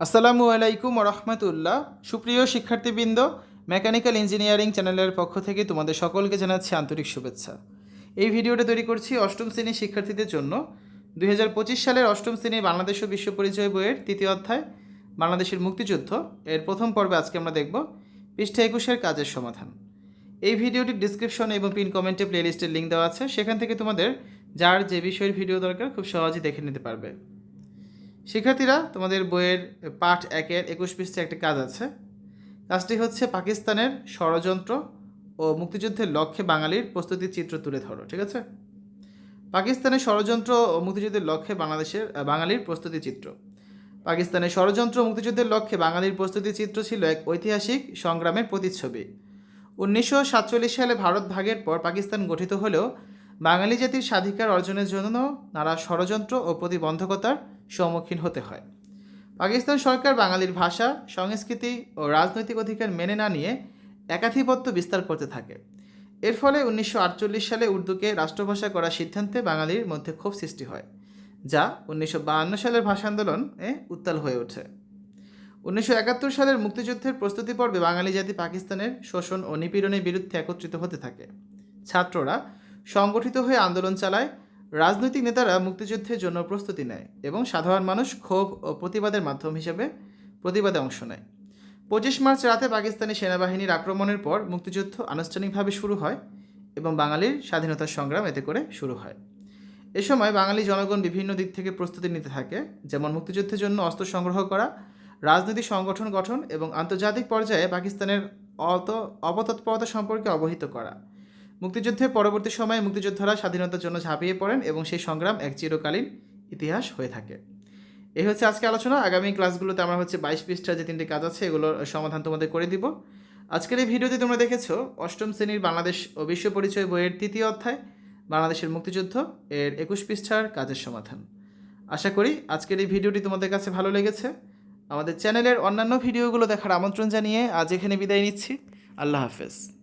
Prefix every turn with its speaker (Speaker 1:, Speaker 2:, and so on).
Speaker 1: আসসালামু আলাইকুম রহমতুল্লাহ সুপ্রিয় শিক্ষার্থীবৃন্দ, মেকানিক্যাল ইঞ্জিনিয়ারিং চ্যানেলের পক্ষ থেকে তোমাদের সকলকে জানাচ্ছি আন্তরিক শুভেচ্ছা। এই ভিডিওটা তৈরি করছি অষ্টম শ্রেণির শিক্ষার্থীদের জন্য। দুই হাজার পঁচিশ সালের অষ্টম শ্রেণির বাংলাদেশ ও বিশ্ব পরিচয় বইয়ের তৃতীয় অধ্যায়, বাংলাদেশের মুক্তিযুদ্ধ। এর প্রথম পর্বে আজকে আমরা দেখব পৃষ্ঠা একুশের কাজের সমাধান। এই ভিডিওটির ডিসক্রিপশন এবং পিন কমেন্টে প্লেলিস্টের লিঙ্ক দেওয়া আছে। সেখান থেকে তোমাদের যার যে বিষয়ের ভিডিও দরকার খুব সহজেই দেখে নিতে পারবে। শিক্ষার্থীরা, তোমাদের বইয়ের পাঠ একের একুশ পৃষ্ঠে একটি কাজ আছে। কাজটি হচ্ছে পাকিস্তানের ষড়যন্ত্র ও মুক্তিযুদ্ধের লক্ষ্যে বাঙালির প্রস্তুতির চিত্র তুলে ধরো, ঠিক আছে? পাকিস্তানের ষড়যন্ত্র ও মুক্তিযুদ্ধের লক্ষ্যে বাংলাদেশের বাঙালির প্রস্তুতি চিত্র। পাকিস্তানের ষড়যন্ত্র মুক্তিযুদ্ধের লক্ষ্যে বাঙালির প্রস্তুতি চিত্র ছিল এক ঐতিহাসিক সংগ্রামের প্রতিচ্ছবি। উনিশশো সাতচল্লিশ সালে ভারত ভাগের পর পাকিস্তান গঠিত হলেও বাঙালি জাতির স্বাধিকার অর্জনের জন্য নানা ষড়যন্ত্র ও প্রতিবন্ধকতার সম্মুখীন হতে হয়। পাকিস্তান সরকার বাঙালির ভাষা, সংস্কৃতি ও রাজনৈতিক অধিকার মেনে না নিয়ে একাধিপত্য বিস্তার করতে থাকে। এর ফলে উনিশশো আটচল্লিশ সালে উর্দুকে রাষ্ট্রভাষা করার সিদ্ধান্তে বাঙালির মধ্যে ক্ষোভ সৃষ্টি হয়, যা উনিশশো সালের ভাষা আন্দোলনে উত্তাল হয়ে ওঠে। উনিশশো একাত্তর সালের মুক্তিযুদ্ধের প্রস্তুতি পর্বে বাঙালি জাতি পাকিস্তানের শোষণ ও নিপীড়নের বিরুদ্ধে একত্রিত হতে থাকে। ছাত্ররা সংগঠিত হয়ে আন্দোলন চালায়, রাজনৈতিক নেতারা মুক্তিযুদ্ধের জন্য প্রস্তুতি নেয় এবং সাধারণ মানুষ ক্ষোভ ও প্রতিবাদের মাধ্যম হিসেবে প্রতিবাদে অংশ নেয়। পঁচিশ মার্চ রাতে পাকিস্তানি সেনাবাহিনীর আক্রমণের পর মুক্তিযুদ্ধ আনুষ্ঠানিকভাবে শুরু হয় এবং বাঙালির স্বাধীনতার সংগ্রাম এতে করে শুরু হয়। এ সময় বাঙালি জনগণ বিভিন্ন দিক থেকে প্রস্তুতি নিতে থাকে, যেমন মুক্তিযুদ্ধের জন্য অস্ত্র সংগ্রহ করা, রাজনৈতিক সংগঠন গঠন এবং আন্তর্জাতিক পর্যায়ে পাকিস্তানের অত অপতৎপরতা সম্পর্কে অবহিত করা। মুক্তিযুদ্ধের পরবর্তী সময়ে মুক্তিযোদ্ধারা স্বাধীনতার জন্য ঝাঁপিয়ে পড়েন এবং সেই সংগ্রাম এক চিরকালীন ইতিহাস হয়ে থাকে। এই হচ্ছে আজকে আলোচনা। আগামী ক্লাসগুলোতে আমরা হচ্ছে বাইশ পৃষ্ঠা যে তিনটি কাজ আছে, এগুলোর সমাধান তোমাদের করে দিব। আজকের এই ভিডিওতে তোমরা দেখেছ অষ্টম শ্রেণির বাংলাদেশ ও বিশ্ব পরিচয় বইয়ের তৃতীয় অধ্যায়, বাংলাদেশের মুক্তিযুদ্ধ এর একুশ পৃষ্ঠার কাজের সমাধান। আশা করি আজকের এই ভিডিওটি তোমাদের কাছে ভালো লেগেছে। আমাদের চ্যানেলের অন্যান্য ভিডিওগুলো দেখার আমন্ত্রণ জানিয়ে আজ এখানে বিদায় নিচ্ছি। আল্লাহ হাফেজ।